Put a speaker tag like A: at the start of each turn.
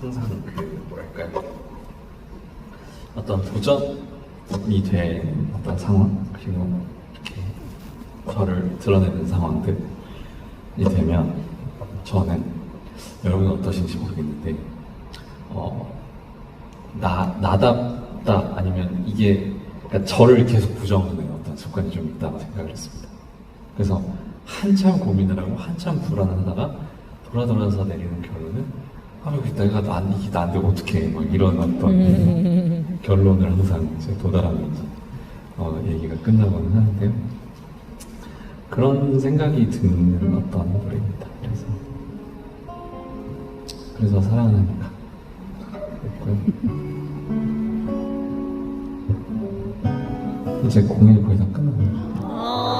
A: 항상 그 뭐랄까요 어떤 도전이 된 어떤 상황 그리고 이렇게 저를 드러내는 상황들이 되면 저는 여러분 어떠신지 모르겠는데 어, 나 나답다 아니면 이게 그러니까 저를 계속 부정하는 어떤 습관이 좀 있다고 생각을 했습니다. 그래서 한참 고민을 하고 한참 불안하다가 돌아 돌아서 내리는 결론은 아 여기 내가 난 이게 나한테 어떻게 막 이런 어떤 결론을 항상 이제 도달하면서 어, 얘기가 끝나고는 하는데요. 그런 생각이 드는 어떤 노래입니다. 그래서 그래서 그랬고요. 이제 공연이 거의 다 끝났네요.